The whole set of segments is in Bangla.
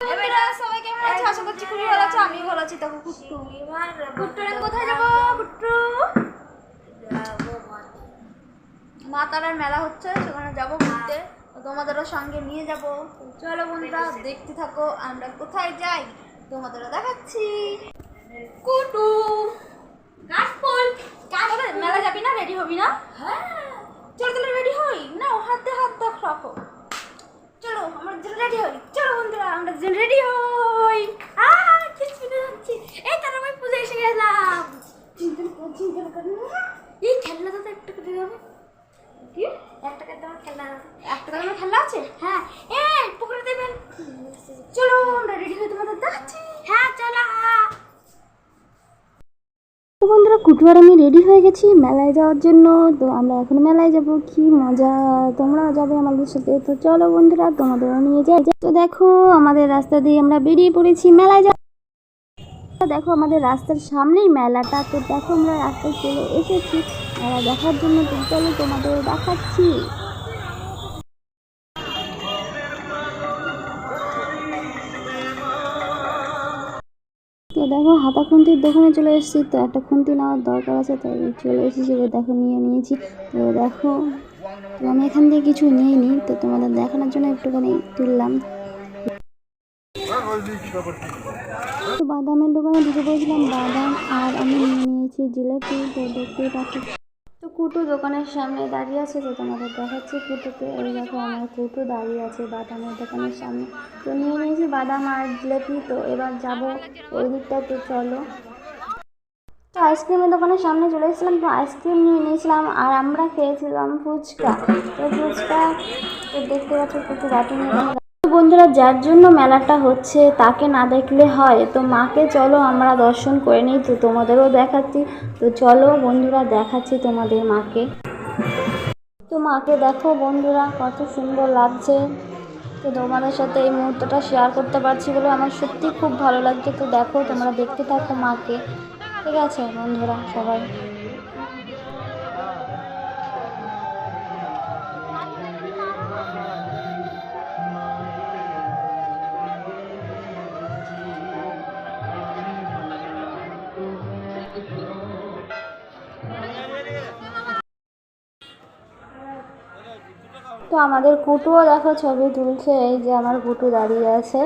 বন্ধুরা, সবাই কেমন আছো? আশা করছি খুবই ভালো আছো। আমিও ভালো আছি। দেখো কুট্টু। কুট্টু, কোথায় যাব? কুট্টু। মা তারার মেলা হচ্ছে সেখানে যাব ঘুরতে তোমাদেরও সঙ্গে নিয়ে যাব চলো বন্ধুরা দেখতে থাকো আমরা কোথায় যাই তোমাদেরও দেখাচ্ছি কুটু কাজ মেলা যাবি না রেডি হবি না হ্যাঁ চলো চলো রেডি হই না হাতে হাত দেখ রাখো চলো আমরা দুজন রেডি হই চলো বন্ধুরা আমরা দুজন রেডি হই আহ কি শুনে যাচ্ছি এই তার আমি পুজো এসে গেলাম চিন্তা কর চিন্তা কর এই খেলনাটা তো একটু করে যাবে কি একটা আছে? হ্যাঁ। হয়ে বন্ধুরা, কুটুয়ার আমি রেডি হয়ে গেছি মেলায় যাওয়ার জন্য। তো আমরা এখন মেলায় যাব। কি মজা। তোমরা যাবে আমাদের সাথে। তো চলো বন্ধুরা, তোমাদেরও নিয়ে যাই। তো দেখো, আমাদের রাস্তা দিয়ে আমরা বেরিয়ে পড়েছি মেলায় যা দেখো, আমাদের রাস্তার সামনেই মেলাটা। তো দেখো, আমরা রাস্তায় চলে এসেছি। মেলা দেখার জন্য তো চলো তোমাদের দেখাচ্ছি। দেখো, হাতা খুন্তির দোকানে চলে এসেছি, তো একটা খুন্তি নেওয়ার দরকার আছে, তাই চলে এসেছি দেখো, নিয়ে নিয়েছি। তো দেখো, তো আমি এখান থেকে কিছু নিইনি, তো তোমাদের দেখানোর জন্য একটুখানি তুললাম। তো বাদামের দোকানে ঢুকে পড়েছিলাম, বাদাম আর আমি নিয়ে নিয়েছি জিলাপি, তো দেখতেই পাচ্ছি। কুটু দোকানের সামনে দাঁড়িয়ে আছে তো তোমাদের দেখাচ্ছি। কুটুকে এই দেখো আমার কুটু দাঁড়িয়ে আছে বাদামের দোকানের সামনে। তো নিয়ে নিয়েছি বাদাম আর জিলেপি। তো এবার যাব ওই দিকটা তো চলো। তো আইসক্রিমের দোকানের সামনে চলে এসেছিলাম। তো আইসক্রিম নিয়ে নিয়েছিলাম আর আমরা খেয়েছিলাম ফুচকা। তো ফুচকা, তো দেখতে পাচ্ছ কুটু বাটি নিয়ে বন্ধুরা, যার জন্য মেলাটা হচ্ছে তাকে না দেখলে হয়। তো মাকে চলো আমরা দর্শন করে নিই, তো তোমাদেরও দেখাচ্ছি। তো চলো বন্ধুরা, দেখাচ্ছি তোমাদের মাকে। তো মাকে দেখো বন্ধুরা, কত সুন্দর লাগছে। তো তোমাদের সাথে এই মুহূর্তটা শেয়ার করতে পারছি বলে আমার সত্যি খুব ভালো লাগছে। তো দেখো, তোমরা দেখতে থাকো মাকে। ঠিক আছে বন্ধুরা, সবাই। তো আমাদের কুটুও দেখো ছবি তুলছে, এই যে আমার কুটু দাঁড়িয়ে আছে।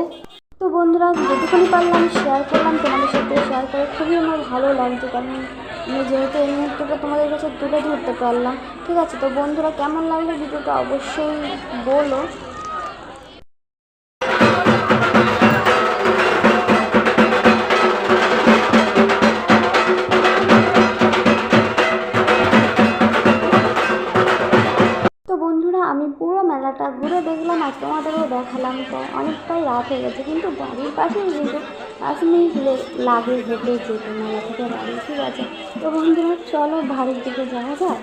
তো বন্ধুরা যেটুকুনি পারলাম শেয়ার করলাম, তোমাদের সাথে শেয়ার করে খুবই আমার ভালো লাগছে, কারণ আমি যেহেতু এই মুহূর্তটা তোমাদের কাছে তুলে ধরতে পারলাম। ঠিক আছে, তো বন্ধুরা, কেমন লাগল ভিডিওটা অবশ্যই বলো। আমি পুরো মেলাটা ঘুরে দেখলাম আর তোমাদেরও দেখালাম তো অনেকটাই রাত হয়ে গেছে। কিন্তু বাড়ির পাশেই কিন্তু পাঁচ মিনিট লাগে হেঁটে যেতে মেলা থেকে বাড়ি, ঠিক আছে? তো বন্ধুরা, চলো বাড়ির দিকে যাওয়া যায়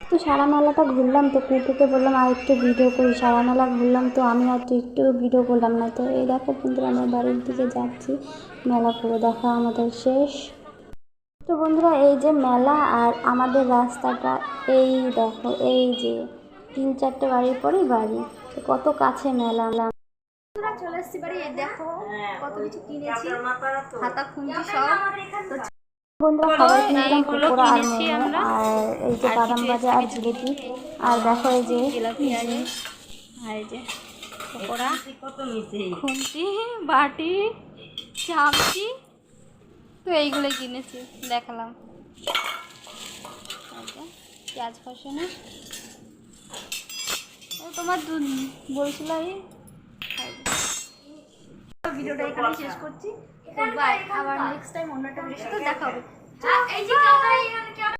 তো সারা মেলাটা ঘুরলাম, তো কুকুরকে বললাম, আর একটু ভিডিও করি। সারা মেলা ঘুরলাম, তো আমি আর তো একটু ভিডিও করলাম না। তো এই দেখো বন্ধুরা, আমরা বাড়ির দিকে যাচ্ছি। মেলা পুরো দেখা আমাদের শেষ। তো বন্ধুরা এই যে মেলা আর আমাদের রাস্তাটা এই দেখো এই যে তিন চারটে বাড়ির পরেই বাড়ি। কত কাছে মেলা। বন্ধুরা চলে এসেছি বাড়ি এই দেখো কত কিছু কিনেছি। হাতা খুঁজি সব। তো বন্ধুরা খাবার কিনলাম পকোড়া আর মোমো আর এই যে বাদাম ভাজা আর জিলিপি। আর দেখো এই যে আর এই যে পকোড়া। খুন্তি বাটি চামচি। তো এইগুলো কিনেছি দেখালাম পেঁয়াজ ফসনে তোমার দুধ বলছিল আমি ভিডিওটা এখানে শেষ করছি বাই আবার নেক্সট টাইম অন্য একটা ভিডিওর সাথে দেখা হবে এই যে